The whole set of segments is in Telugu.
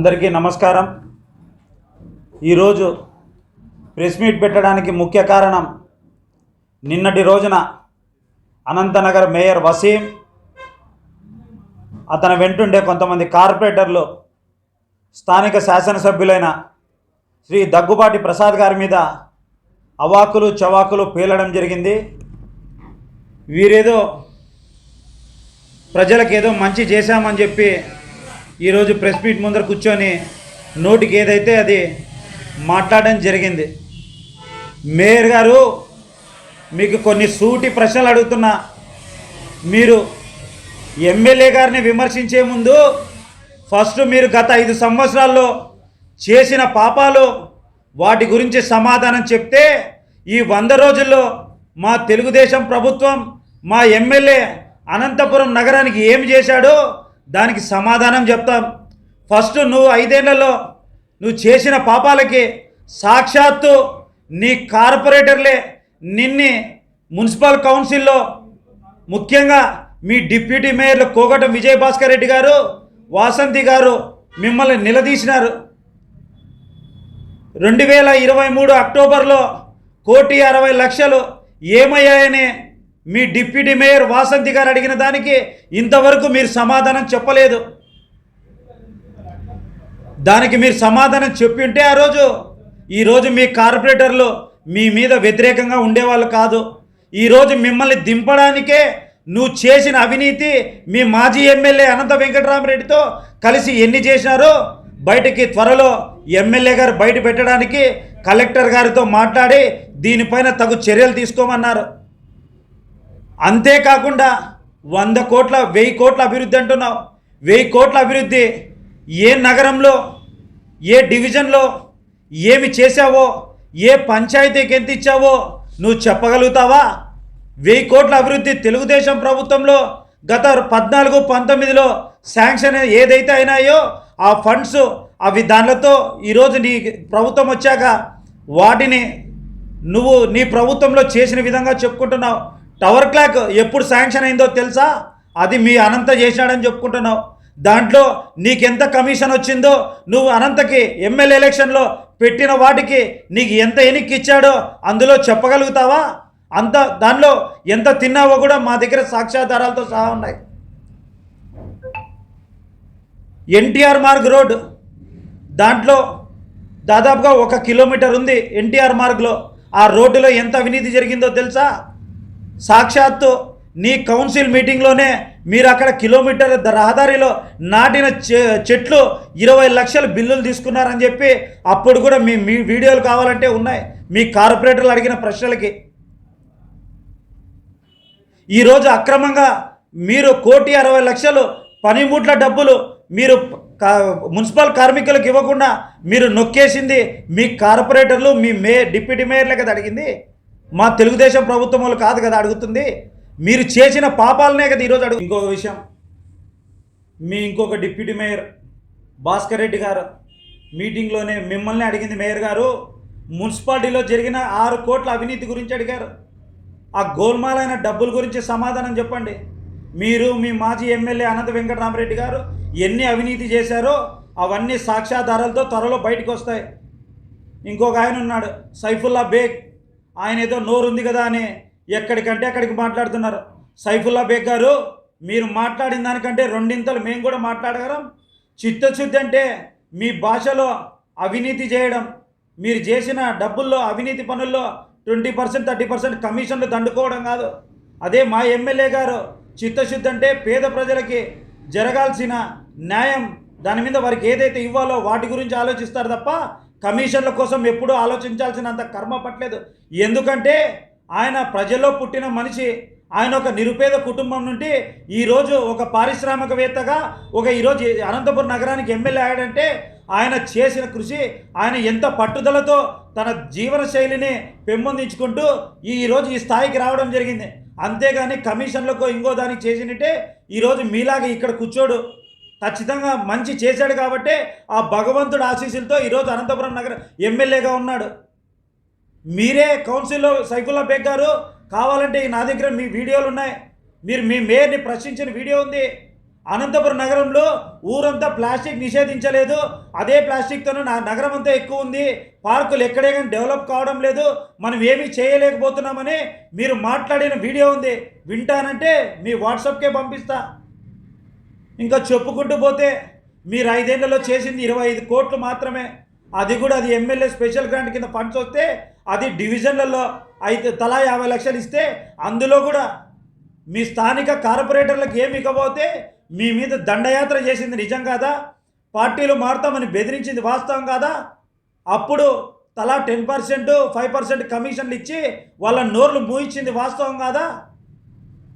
అందరికీ నమస్కారం. ఈరోజు ప్రెస్ మీట్ పెట్టడానికి ముఖ్య కారణం నిన్నటి రోజున అనంతనగర్ మేయర్ వసీం అతను వెంటుండే కొంతమంది కార్పొరేటర్లు స్థానిక శాసనసభ్యులైన శ్రీ దగ్గుబాటి ప్రసాద్ గారి మీద అవాకులు చవాకులు పేలడం జరిగింది. వీరేదో ప్రజలకేదో మంచి చేశామని చెప్పి ఈరోజు ప్రెస్ మీట్ ముందర కూర్చొని నోటికి ఏదైతే అది మాట్లాడడం జరిగింది. మేయర్ గారు మీకు కొన్ని సూటి ప్రశ్నలు అడుగుతున్నా. మీరు ఎమ్మెల్యే గారిని విమర్శించే ముందు ఫస్ట్ మీరు గత ఐదు సంవత్సరాల్లో చేసిన పాపాలు వాటి గురించి సమాధానం చెప్తే ఈ వంద రోజుల్లో మా తెలుగుదేశం ప్రభుత్వం మా ఎమ్మెల్యే అనంతపురం నగరానికి ఏమి చేశాడో? దానికి సమాధానం చెప్తాం. ఫస్ట్ నువ్వు ఐదేళ్ళలో నువ్వు చేసిన పాపాలకి సాక్షాత్తు నీ కార్పొరేటర్లే నిన్ని మున్సిపల్ కౌన్సిల్లో ముఖ్యంగా మీ డిప్యూటీ మేయర్లు కోగటం విజయభాస్కర్ రెడ్డి గారు వాసంతి గారు మిమ్మల్ని నిలదీసినారు. రెండు వేల ఇరవై మూడు అక్టోబర్లో కోటి అరవై లక్షలు ఏమయ్యాయని మీ డిప్యూటీ మేయర్ వాసంతి గారు అడిగిన దానికి ఇంతవరకు మీరు సమాధానం చెప్పలేదు. దానికి మీరు సమాధానం చెప్పి ఉంటే ఆ రోజు ఈరోజు మీ కార్పొరేటర్లు మీ మీద వ్యతిరేకంగా ఉండేవాళ్ళు కాదు. ఈరోజు మిమ్మల్ని దింపడానికే నువ్వు చేసిన అవినీతి మీ మాజీ ఎమ్మెల్యే అనంత వెంకటరామరెడ్డితో కలిసి ఎన్ని చేసినారో బయటికి త్వరలో ఎమ్మెల్యే గారు బయట పెట్టడానికి కలెక్టర్ గారితో మాట్లాడి దీనిపైన తగు చర్యలు తీసుకోమన్నారు. అంతేకాకుండా వంద కోట్ల వెయ్యి కోట్ల అభివృద్ధి అంటున్నావు. వెయ్యి కోట్ల అభివృద్ధి ఏ నగరంలో ఏ డివిజన్లో ఏమి చేశావో ఏ పంచాయతీకి ఎంత ఇచ్చావో నువ్వు చెప్పగలుగుతావా? వెయ్యి కోట్ల అభివృద్ధి తెలుగుదేశం ప్రభుత్వంలో గత పద్నాలుగు పంతొమ్మిదిలో శాంక్షన్ ఏదైతే అయినాయో ఆ ఫండ్స్ అవి దానిలతో ఈరోజు నీ ప్రభుత్వం వచ్చాక వాటిని నువ్వు నీ ప్రభుత్వంలో చేసిన విధంగా చెప్పుకుంటున్నావు. టవర్ క్లాక్ ఎప్పుడు శాంక్షన్ అయిందో తెలుసా? అది మీ అనంత చేశాడని చెప్పుకుంటున్నావు. దాంట్లో నీకెంత కమిషన్ వచ్చిందో నువ్వు అనంతకి ఎమ్మెల్యే ఎలక్షన్లో పెట్టిన వాటికి నీకు ఎంత ఎనిక్కి ఇచ్చాడో అందులో చెప్పగలుగుతావా? అంత దానిలో ఎంత తిన్నావో కూడా మా దగ్గర సాక్ష్యాధారాలతో సహా ఉన్నాయి. ఎన్టీఆర్ మార్గ్ రోడ్ దాంట్లో దాదాపుగా ఒక కిలోమీటర్ ఉంది ఎన్టీఆర్ మార్గ్లో. ఆ రోడ్డులో ఎంత అవినీతి జరిగిందో తెలుసా? సాక్షాత్తు నీ కౌన్సిల్ మీటింగ్లోనే మీరు అక్కడ కిలోమీటర్ రహదారిలో నాటిన చె- చెట్లు ఇరవై లక్షల బిల్లులు తీసుకున్నారని చెప్పి అప్పుడు కూడా మీ మీ వీడియోలు కావాలంటే ఉన్నాయి. మీ కార్పొరేటర్లు అడిగిన ప్రశ్నలకి. ఈరోజు అక్రమంగా మీరు కోటి అరవై లక్షలు పనిముట్ల డబ్బులు మీరు మున్సిపల్ కార్మికులకు ఇవ్వకుండా మీరు నొక్కేసింది మీ కార్పొరేటర్లు మీ మే డిప్యూటీ మేయర్లే కదా అడిగింది. మా తెలుగుదేశం ప్రభుత్వం వాళ్ళు కాదు కదా అడుగుతుంది? మీరు చేసిన పాపాలనే కదా ఈరోజు అడుగు ఇంకొక విషయం. మీ ఇంకొక డిప్యూటీ మేయర్ భాస్కర్ రెడ్డి గారు మీటింగ్లోనే మిమ్మల్ని అడిగింది మేయర్ గారు మున్సిపాలిటీలో జరిగిన ఆరు కోట్ల అవినీతి గురించి అడిగారు. ఆ గోల్మాలైన డబ్బుల గురించి సమాధానం చెప్పండి. మీరు మీ మాజీ ఎమ్మెల్యే అనంత వెంకటరామరెడ్డి గారు ఎన్ని అవినీతి చేశారో అవన్నీ సాక్ష్యాధారాలతో త్వరలో బయటకు వస్తాయి. ఇంకొక ఆయన ఉన్నాడు సైఫుల్లా బేగ్. ఆయన ఏదో నోరుంది కదా అని ఎక్కడికంటే అక్కడికి మాట్లాడుతున్నారు. సైఫుల్లా బేగ్ గారు మీరు మాట్లాడిన దానికంటే రెండింతలు మేము కూడా మాట్లాడగలం. చిత్తశుద్ధి అంటే మీ భాషలో అవినీతి చేయడం. మీరు చేసిన డబ్బుల్లో అవినీతి పనుల్లో ట్వంటీ పర్సెంట్ థర్టీ పర్సెంట్ కమిషన్లు దండుకోవడం కాదు. అదే మా ఎమ్మెల్యే గారు చిత్తశుద్ధి అంటే పేద ప్రజలకి జరగాల్సిన న్యాయం దాని మీద వారికి ఏదైతే ఇవ్వాలో వాటి గురించి ఆలోచిస్తారు తప్ప కమిషన్ల కోసం ఎప్పుడూ ఆలోచించాల్సినంత కర్మ పట్టలేదు. ఎందుకంటే ఆయన ప్రజల్లో పుట్టిన మనిషి ఆయన ఒక నిరుపేద కుటుంబం నుండి ఈరోజు ఒక పారిశ్రామికవేత్తగా ఒక ఈరోజు అనంతపురం నగరానికి ఎమ్మెల్యే అయ్యాడంటే ఆయన చేసిన కృషి ఆయన ఎంత పట్టుదలతో తన జీవన శైలిని పెంపొందించుకుంటూ ఈరోజు ఈ స్థాయికి రావడం జరిగింది. అంతేగాని కమిషన్లకు ఇంకో దానికి చేసినట్టే ఈరోజు మీలాగా ఇక్కడ కూర్చోడు. ఖచ్చితంగా మంచి చేశాడు కాబట్టే ఆ భగవంతుడు ఆశీస్సులతో ఈరోజు అనంతపురం నగర ఎమ్మెల్యేగా ఉన్నాడు. మీరే కౌన్సిల్లో సైఫుల్లా బేగ్ గారు కావాలంటే నా దగ్గర మీ వీడియోలు ఉన్నాయి. మీరు మీ మేయర్ని ప్రశ్నించిన వీడియో ఉంది. అనంతపురం నగరంలో ఊరంతా ప్లాస్టిక్ నిషేధించలేదు. అదే ప్లాస్టిక్తో నా నగరం అంతా ఎక్కువ ఉంది. పార్కులు ఎక్కడే కానీ డెవలప్ కావడం లేదు. మనం ఏమీ చేయలేకపోతున్నామని మీరు మాట్లాడిన వీడియో ఉంది. వింటానంటే మీ వాట్సాప్కే పంపిస్తా. ఇంకా చెప్పుకుంటూ పోతే మీరు ఐదేళ్ళలో చేసింది ఇరవై ఐదు కోట్లు మాత్రమే. అది కూడా అది ఎమ్మెల్యే స్పెషల్ గ్రాంట్ కింద ఫండ్స్ వస్తే అది డివిజన్లలో అయితే తలా యాభై లక్షలు ఇస్తే అందులో కూడా మీ స్థానిక కార్పొరేటర్లకు ఏమి ఇవ్వబోతే మీ మీద దండయాత్ర చేసింది నిజం కాదా? పార్టీలు మారుతామని బెదిరించింది వాస్తవం కాదా? అప్పుడు తలా టెన్ పర్సెంట్ ఫైవ్ పర్సెంట్ కమిషన్లు ఇచ్చి వాళ్ళ నోర్లు మూయించింది వాస్తవం కాదా?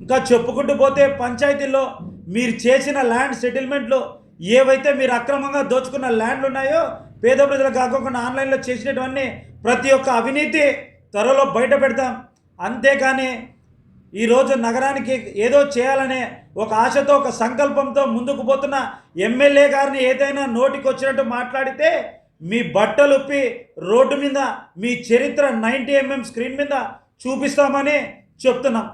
ఇంకా చెప్పుకుంటూ పోతే పంచాయతీల్లో మీరు చేసిన ల్యాండ్ సెటిల్మెంట్లో ఏవైతే మీరు అక్రమంగా దోచుకున్న ల్యాండ్లు ఉన్నాయో పేద ప్రజలకు కాకుండా ఆన్లైన్లో చేసినటువన్నీ ప్రతి ఒక్క అవినీతి త్వరలో బయట పెడతాం. అంతేకాని ఈరోజు నగరానికి ఏదో చేయాలనే ఒక ఆశతో ఒక సంకల్పంతో ముందుకు పోతున్న ఎమ్మెల్యే గారిని ఏదైనా నోటికి వచ్చినట్టు మాట్లాడితే మీ బట్టలు ఉప్పి రోడ్డు మీద మీ చరిత్ర నైంటీ ఎంఎం స్క్రీన్ మీద చూపిస్తామని చెప్తున్నాం.